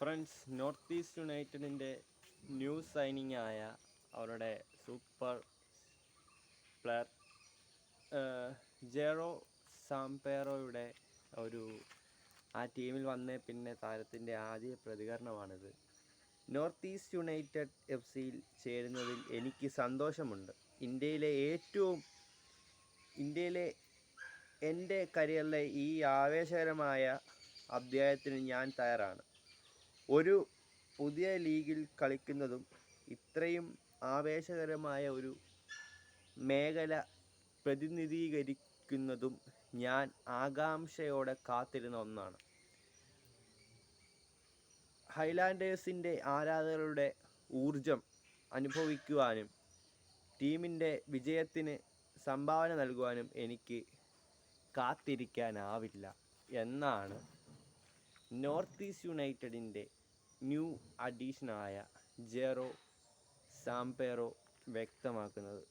Friends north East യുണൈറ്റഡിന്റെ new signing ആയ അവരുടെ സൂപ്പർ പ്ലെയർ ജെറോ സാംപേറോയുടെ ഒരു ആ ടീമിൽ വന്നേ പിന്നെ താരത്തിന്റെ ആദ്യ പ്രതികരണമാണിത്. നോർത്ത് ഈസ്റ്റ് യുണൈറ്റഡ് എഫ് സിയിൽ ചേരുന്നതിൽ എനിക്ക് സന്തോഷമുണ്ട്. ഇന്ത്യയിലെ ഏറ്റവും ഇന്ത്യയിലെ എന്റെ കരിയറിലെ ഈ ആവേശകരമായ അധ്യായത്തിന് ഞാൻ തയ്യാറാണ്. ഒരു പുതിയ ലീഗിൽ കളിക്കുന്നതും ഇത്രയും ആവേശകരമായ ഒരു മേഖല പ്രതിനിധീകരിക്കുന്നതും ഞാൻ ആകാംക്ഷയോടെ കാത്തിരുന്ന ഒന്നാണ്. ഹൈലാൻഡേഴ്സിന്റെ ആരാധകരുടെ ഊർജം അനുഭവിക്കുവാനും ടീമിന്റെ വിജയത്തിന് സംഭാവന നൽകുവാനും എനിക്ക് കാത്തിരിക്കാനാവില്ല എന്നാണ് നോർത്ത് ഈസ്റ്റ് യുണൈറ്റഡിന്റെ ന്യൂ അഡീഷനായ ജെറോ സാംപേറോ വ്യക്തമാക്കുന്നത്.